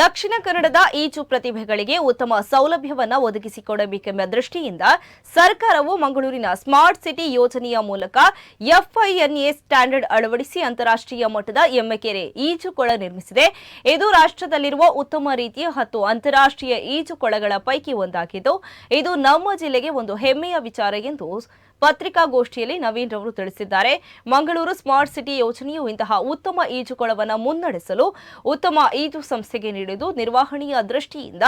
ದಕ್ಷಿಣ ಕನ್ನಡದ ಈಜು ಪ್ರತಿಭೆಗಳಿಗೆ ಉತ್ತಮ ಸೌಲಭ್ಯವನ್ನು ಒದಗಿಸಿಕೊಡಬೇಕೆಂಬ ದೃಷ್ಟಿಯಿಂದ ಸರ್ಕಾರವು ಮಂಗಳೂರಿನ ಸ್ಮಾರ್ಟ್ ಸಿಟಿ ಯೋಜನೆಯ ಮೂಲಕ ಎಫ್ಐಎನ್ಎ ಸ್ಟ್ಯಾಂಡರ್ಡ್ ಅಳವಡಿಸಿ ಅಂತಾರಾಷ್ಟ್ರೀಯ ಮಟ್ಟದ ಎಮ್ಮೆಕೆರೆ ಈಜುಕೊಳ ನಿರ್ಮಿಸಿದೆ. ಇದು ರಾಷ್ಟ್ರದಲ್ಲಿರುವ ಉತ್ತಮ ರೀತಿಯ ಹತ್ತು ಅಂತಾರಾಷ್ಟ್ರೀಯ ಈಜುಕೊಳಗಳ ಪೈಕಿ ಒಂದಾಗಿದ್ದು, ಇದು ನಮ್ಮ ಜಿಲ್ಲೆಗೆ ಒಂದು ಹೆಮ್ಮೆಯ ವಿಚಾರ ಎಂದು ಪತ್ರಿಕಾಗೋಷ್ಠಿಯಲ್ಲಿ ನವೀನ್ ರವರು ತಿಳಿಸಿದ್ದಾರೆ. ಮಂಗಳೂರು ಸ್ಮಾರ್ಟ್ ಸಿಟಿ ಯೋಜನೆಯು ಇಂತಹ ಉತ್ತಮ ಈಜುಕೊಳವನ್ನು ಮುನ್ನಡೆಸಲು ಉತ್ತಮ ಈಜು ಸಂಸ್ಥೆಗೆ ನೀಡಿದ್ದು ನಿರ್ವಹಣೆಯ ದೃಷ್ಟಿಯಿಂದ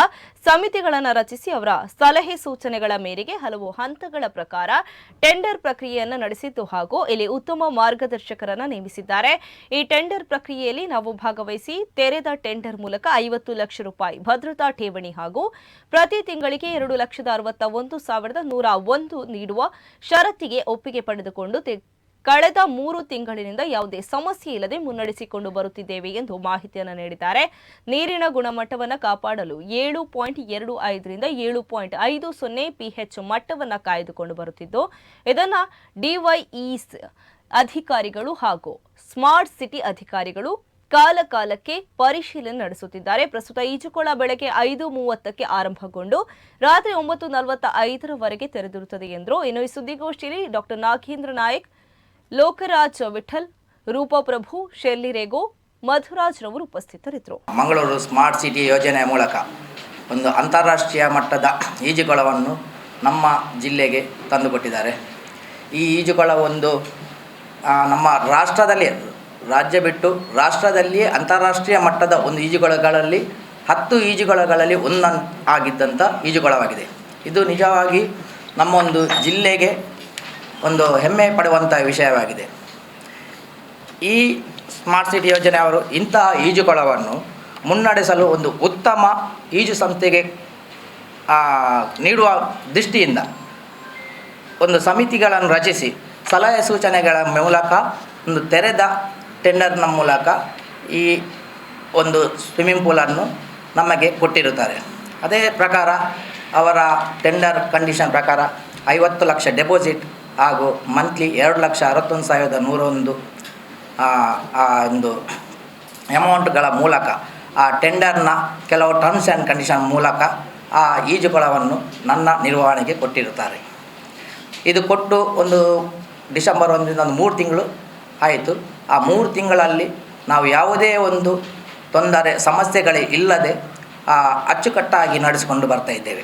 ಸಮಿತಿಗಳನ್ನು ರಚಿಸಿ ಅವರ ಸಲಹೆ ಸೂಚನೆಗಳ ಮೇರೆಗೆ ಹಲವು ಹಂತಗಳ ಪ್ರಕಾರ ಟೆಂಡರ್ ಪ್ರಕ್ರಿಯೆಯನ್ನು ನಡೆಸಿದ್ದು ಹಾಗೂ ಇಲ್ಲಿ ಉತ್ತಮ ಮಾರ್ಗದರ್ಶಕರನ್ನ ನೇಮಿಸಿದ್ದಾರೆ. ಈ ಟೆಂಡರ್ ಪ್ರಕ್ರಿಯೆಯಲ್ಲಿ ನಾವು ಭಾಗವಹಿಸಿ ತೆರೆದ ಟೆಂಡರ್ ಮೂಲಕ ಐವತ್ತು ಲಕ್ಷ ರೂಪಾಯಿ ಭದ್ರತಾ ಠೇವಣಿ ಹಾಗೂ ಪ್ರತಿ ತಿಂಗಳಿಗೆ ಎರಡು ಲಕ್ಷದ ಅರವತ್ತ ಒಂದು ಸಾವಿರದ ನೂರ ಒಂದು ನೀಡುವ ಷರತ್ತಿಗೆ ಒಪ್ಪಿಗೆ ಪಡೆದುಕೊಂಡು ಕಳೆದ ಮೂರು ತಿಂಗಳಿನಿಂದ ಯಾವುದೇ ಸಮಸ್ಯೆ ಇಲ್ಲದೆ ಮುನ್ನಡೆಸಿಕೊಂಡು ಬರುತ್ತಿದ್ದೇವೆ ಎಂದು ಮಾಹಿತಿಯನ್ನು ನೀಡಿದ್ದಾರೆ. ನೀರಿನ ಗುಣಮಟ್ಟವನ್ನು ಕಾಪಾಡಲು ಏಳು ಪಾಯಿಂಟ್ ಎರಡು ಐದರಿಂದ ಏಳು ಪಾಯಿಂಟ್ ಐದು ಸೊನ್ನೆ ಪಿಎಚ್ ಮಟ್ಟವನ್ನು ಕಾಯ್ದುಕೊಂಡು ಬರುತ್ತಿದ್ದು, ಇದನ್ನು ಡಿವೈಇಸ್ ಅಧಿಕಾರಿಗಳು ಹಾಗೂ ಸ್ಮಾರ್ಟ್ ಸಿಟಿ ಅಧಿಕಾರಿಗಳು ಕಾಲ ಕಾಲಕ್ಕೆ ಪರಿಶೀಲನೆ ನಡೆಸುತ್ತಿದ್ದಾರೆ. ಪ್ರಸ್ತುತ ಈಜುಕೊಳ ಬೆಳಗ್ಗೆ ಐದು ಮೂವತ್ತಕ್ಕೆ ಆರಂಭಗೊಂಡು ರಾತ್ರಿ ಒಂಬತ್ತು ನಲವತ್ತ ಐದರವರೆಗೆ ತೆರೆದಿರುತ್ತದೆ ಎಂದರು. ಇನ್ನು ಸುದ್ದಿಗೋಷ್ಠಿಯಲ್ಲಿ ಡಾಕ್ಟರ್ ನಾಗೇಂದ್ರ ನಾಯಕ್ ಲೋಕರಾಜ್ ವಿಠಲ್, ರೂಪಪ್ರಭು ಶೆರ್ಲಿ ರೇಗೋ ಮಧುರಾಜ್ ರವರು ಉಪಸ್ಥಿತರಿದ್ದರು. ಮಂಗಳೂರು ಸ್ಮಾರ್ಟ್ ಸಿಟಿ ಯೋಜನೆಯ ಮೂಲಕ ಒಂದು ಅಂತಾರಾಷ್ಟ್ರೀಯ ಮಟ್ಟದ ಈಜುಕೊಳವನ್ನು ನಮ್ಮ ಜಿಲ್ಲೆಗೆ ತಂದುಕೊಟ್ಟಿದ್ದಾರೆ. ಈ ಈಜುಕೊಳ ಒಂದು ನಮ್ಮ ರಾಷ್ಟ್ರದಲ್ಲಿ ರಾಜ್ಯ ಬಿಟ್ಟು ರಾಷ್ಟ್ರದಲ್ಲಿಯೇ ಅಂತಾರಾಷ್ಟ್ರೀಯ ಮಟ್ಟದ ಒಂದು ಈಜುಕೊಳಗಳಲ್ಲಿ, ಹತ್ತು ಈಜುಕೊಳಗಳಲ್ಲಿ ಒಂದನ್ ಆಗಿದ್ದಂಥ ಈಜುಕೊಳವಾಗಿದೆ. ಇದು ನಿಜವಾಗಿ ನಮ್ಮ ಒಂದು ಜಿಲ್ಲೆಗೆ ಒಂದು ಹೆಮ್ಮೆ ಪಡುವಂಥ ವಿಷಯವಾಗಿದೆ. ಈ ಸ್ಮಾರ್ಟ್ ಸಿಟಿ ಯೋಜನೆ ಅವರು ಇಂತಹ ಈಜುಕೊಳವನ್ನು ಮುನ್ನಡೆಸಲು ಒಂದು ಉತ್ತಮ ಈಜು ಸಂಸ್ಥೆಗೆ ನೀಡುವ ದೃಷ್ಟಿಯಿಂದ ಒಂದು ಸಮಿತಿಗಳನ್ನು ರಚಿಸಿ, ಸಲಹೆ ಸೂಚನೆಗಳ ಮೂಲಕ, ಒಂದು ತೆರೆದ ಟೆಂಡರ್ನ ಮೂಲಕ ಈ ಒಂದು ಸ್ವಿಮ್ಮಿಂಗ್ ಪೂಲನ್ನು ನಮಗೆ ಕೊಟ್ಟಿರುತ್ತಾರೆ. ಅದೇ ಪ್ರಕಾರ ಅವರ ಟೆಂಡರ್ ಕಂಡೀಷನ್ ಪ್ರಕಾರ ಐವತ್ತು ಲಕ್ಷ ಡೆಪಾಸಿಟ್ ಹಾಗೂ ಮಂತ್ಲಿ ಎರಡು ಲಕ್ಷ ಅರವತ್ತೊಂದು ಸಾವಿರದ ನೂರೊಂದು ಒಂದು ಅಮೌಂಟ್ಗಳ ಮೂಲಕ, ಆ ಟೆಂಡರ್ನ ಕೆಲವು ಟರ್ಮ್ಸ್ ಆ್ಯಂಡ್ ಕಂಡೀಷನ್ ಮೂಲಕ ಆ ಈಜುಕೊಳವನ್ನು ನನ್ನ ನಿರ್ವಹಣೆಗೆ ಕೊಟ್ಟಿರುತ್ತಾರೆ. ಇದು ಕೊಟ್ಟು ಒಂದು ಡಿಸೆಂಬರ್ ಒಂದರಿಂದ ಒಂದು ಮೂರು ತಿಂಗಳು ಆಯಿತು. ಆ ಮೂರು ತಿಂಗಳಲ್ಲಿ ನಾವು ಯಾವುದೇ ಒಂದು ತೊಂದರೆ ಸಮಸ್ಯೆಗಳೇ ಇಲ್ಲದೆ ಅಚ್ಚುಕಟ್ಟಾಗಿ ನಡೆಸಿಕೊಂಡು ಬರ್ತಾ ಇದ್ದೇವೆ.